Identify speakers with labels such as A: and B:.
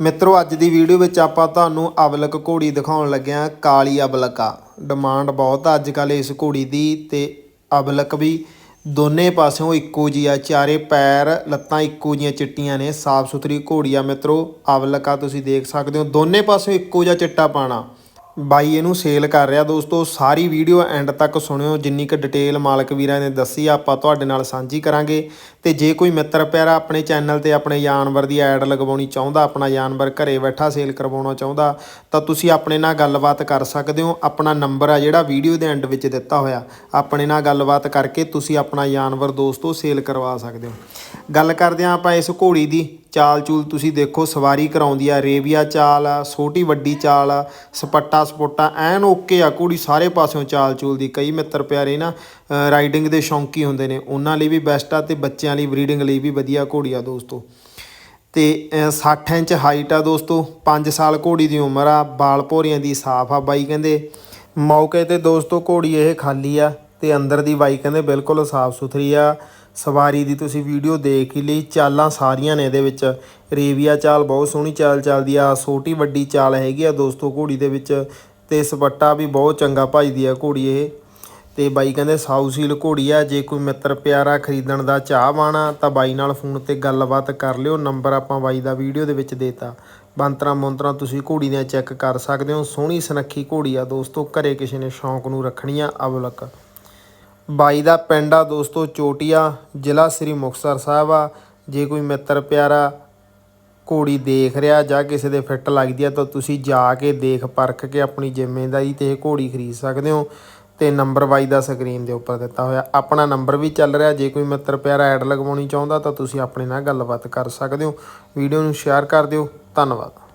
A: ਮਿੱਤਰੋ, ਅੱਜ ਦੀ ਵੀਡੀਓ ਵਿੱਚ ਆਪਾਂ ਤੁਹਾਨੂੰ ਅਬਲਕ ਘੋੜੀ ਦਿਖਾਉਣ ਲੱਗੇ ਹਾਂ, ਕਾਲੀ ਅਬਲਕਾ ਡਿਮਾਂਡ ਬਹੁਤ ਆ ਅੱਜ ਕੱਲ ਇਸ ਘੋੜੀ ਦੀ ਤੇ ਅਬਲਕ ਵੀ ਦੋਨੇ ਪਾਸਿਓਂ ਇੱਕੋ ਜੀ ਆ ਚਾਰੇ ਪੈਰ, ਲੱਤਾਂ ਇੱਕੋ ਜੀਆਂ ਚਿੱਟੀਆਂ ਨੇ ਸਾਫ਼ ਸੁਥਰੀ ਘੋੜੀ ਆ ਮਿੱਤਰੋ। ਅਬਲਕਾ ਤੁਸੀਂ ਦੇਖ ਸਕਦੇ ਹੋ, ਦੋਨੇ ਪਾਸਿਓਂ ਇੱਕੋ ਜਿਹਾ ਚਿੱਟਾ ਪਾਣਾ। ਬਾਈ ਇਹਨੂੰ ਸੇਲ ਕਰ ਰਿਹਾ। ਦੋਸਤੋ, ਸਾਰੀ ਵੀਡੀਓ ਐਂਡ ਤੱਕ ਸੁਣਿਓ। ਜਿੰਨੀ ਕੁ ਡਿਟੇਲ ਮਾਲਕ ਵੀਰਾਂ ਨੇ ਦੱਸੀ, ਆਪਾਂ ਤੁਹਾਡੇ ਨਾਲ ਸਾਂਝੀ ਕਰਾਂਗੇ। ਤੇ ਜੇ ਕੋਈ ਮਿੱਤਰ ਪਿਆਰਾ ਆਪਣੇ ਚੈਨਲ ਤੇ ਆਪਣੇ ਜਾਨਵਰ ਦੀ ਐਡ ਲਗਵਾਉਣੀ ਚਾਹੁੰਦਾ, ਆਪਣਾ ਜਾਨਵਰ ਘਰੇ ਬੈਠਾ ਸੇਲ ਕਰਵਾਉਣਾ ਚਾਹੁੰਦਾ, ਤਾਂ ਤੁਸੀਂ ਆਪਣੇ ਨਾਲ ਗੱਲਬਾਤ ਕਰ ਸਕਦੇ ਹੋ। ਆਪਣਾ ਨੰਬਰ ਆ ਜਿਹੜਾ ਵੀਡੀਓ ਦੇ ਐਂਡ ਵਿੱਚ ਦਿੱਤਾ ਹੋਇਆ। ਆਪਣੇ ਨਾਲ ਗੱਲਬਾਤ ਕਰਕੇ ਤੁਸੀਂ ਆਪਣਾ ਜਾਨਵਰ ਦੋਸਤੋ ਸੇਲ ਕਰਵਾ ਸਕਦੇ ਹੋ। ਗੱਲ ਕਰਦੇ ਹਾਂ ਆਪਾਂ ਇਸ ਘੋੜੀ ਦੀ। ਚਾਲ ਚੂਲ ਤੁਸੀਂ ਦੇਖੋ ਸਵਾਰੀ ਕਰਾਉਂਦੀ ਆ ਰੇਵੀਆ ਚਾਲ ਆ ਛੋਟੀ ਵੱਡੀ ਚਾਲ ਆ ਸਪੱਟਾ ਸਪੋਟਾ ਐਨ ਓਕੇ ਆ ਘੋੜੀ ਸਾਰੇ ਪਾਸਿਓਂ ਚਾਲ ਚੂਲ ਦੀ। ਕਈ ਮਿੱਤਰ ਪਿਆਰੇ ਨਾ ਰਾਈਡਿੰਗ ਦੇ ਸ਼ੌਂਕੀ ਹੁੰਦੇ ਨੇ। ਉਹਨਾਂ ਲਈ ਵੀ ਬੈਸਟ ਆ ਤੇ ਬੱਚਿਆਂ ਲਈ ਬਰੀਡਿੰਗ ਲਈ ਵੀ ਵਧੀਆ ਘੋੜੀ ਆ ਦੋਸਤੋ। ਤੇ ਅ, 60 ਇੰਚ ਹਾਈਟ ਆ ਦੋਸਤੋ। 5 ਸਾਲ ਘੋੜੀ ਦੀ ਉਮਰ ਆ ਬਾਲ ਭੋਰੀਆਂ ਦੀ ਸਾਫ਼ ਆ ਬਾਈ ਕਹਿੰਦੇ। ਮੌਕੇ ਤੇ ਦੋਸਤੋ ਘੋੜੀ ਇਹ ਖਾਲੀ ਆ। ਤੇ ਅੰਦਰ ਦੀ ਬਾਈ ਕਹਿੰਦੇ ਬਿਲਕੁਲ ਸਾਫ਼ ਸੁਥਰੀ ਆ। ਸਵਾਰੀ ਦੀ ਤੁਸੀਂ ਵੀਡੀਓ ਦੇਖ ਹੀ ਲਈ, ਚਾਲਾਂ ਸਾਰੀਆਂ ਨੇ ਇਹਦੇ ਵਿੱਚ। ਰੇਵੀਆ ਚਾਲ ਬਹੁਤ ਸੋਹਣੀ ਚਾਲ ਚੱਲਦੀ ਆ, ਛੋਟੀ ਵੱਡੀ ਚਾਲ ਹੈਗੀ ਆ ਦੋਸਤੋ ਘੋੜੀ ਦੇ ਵਿੱਚ ਤੇ ਸਪੱਟਾ ਵੀ ਬਹੁਤ ਚੰਗਾ ਭਜਦੀ ਆ ਘੋੜੀ ਇਹ। ਤੇ ਬਾਈ ਕਹਿੰਦੇ ਸਾਊਸੀਲ ਘੋੜੀ ਆ, ਜੇ ਕੋਈ ਮਿੱਤਰ ਪਿਆਰਾ ਖਰੀਦਣ ਦਾ ਚਾਹਵਾਨ ਆ, ਤਾਂ ਬਾਈ ਨਾਲ ਫੋਨ ਤੇ ਗੱਲਬਾਤ ਕਰ ਲਿਓ, ਨੰਬਰ ਆਪਾਂ ਬਾਈ ਦਾ ਵੀਡੀਓ ਦੇ ਵਿੱਚ ਦੇਤਾ ਬੰਤਰਾ ਮੰਤਰਾ ਤੁਸੀਂ ਘੋੜੀ ਦੀਆਂ ਚੈੱਕ ਕਰ ਸਕਦੇ ਹੋ, ਸੋਹਣੀ ਸੁਨੱਖੀ ਘੋੜੀ ਆ ਦੋਸਤੋ, ਘਰੇ ਕਿਸੇ ਨੇ ਸ਼ੌਂਕ ਨੂੰ ਰੱਖਣੀ ਆ ਅਬਲਕ ਬਾਈ ਦਾ ਪਿੰਡ ਆ ਦੋਸਤੋ, ਚੋਟੀਆ, ਜ਼ਿਲ੍ਹਾ ਸ੍ਰੀ ਮੁਕਤਸਰ ਸਾਹਿਬ ਆ। ਜੇ ਕੋਈ ਮਿੱਤਰ ਪਿਆਰਾ ਘੋੜੀ ਦੇਖ ਰਿਹਾ ਜਾਂ ਕਿਸੇ ਦੇ ਫਿੱਟ ਲੱਗਦੀ ਆ ਤਾਂ ਤੁਸੀਂ ਜਾ ਕੇ ਦੇਖ ਪਰਖ ਕੇ ਆਪਣੀ ਜ਼ਿੰਮੇਵਾਰੀ ਤੇ ਇਹ ਘੋੜੀ ਖਰੀਦ ਸਕਦੇ ਹੋ ਤੇ ਨੰਬਰ ਬਾਈ ਦਾ ਸਕਰੀਨ ਦੇ ਉੱਪਰ ਦਿੱਤਾ ਹੋਇਆ। ਆਪਣਾ ਨੰਬਰ ਵੀ ਚੱਲ ਰਿਹਾ। ਜੇ ਕੋਈ ਮਿੱਤਰ ਪਿਆਰਾ ਐਡ ਲਗਵਾਉਣੀ ਚਾਹੁੰਦਾ ਤਾਂ ਤੁਸੀਂ ਆਪਣੇ ਨਾਲ ਗੱਲਬਾਤ ਕਰ ਸਕਦੇ ਹੋ। ਵੀਡੀਓ ਨੂੰ ਸ਼ੇਅਰ ਕਰ ਦਿਓ। ਧੰਨਵਾਦ।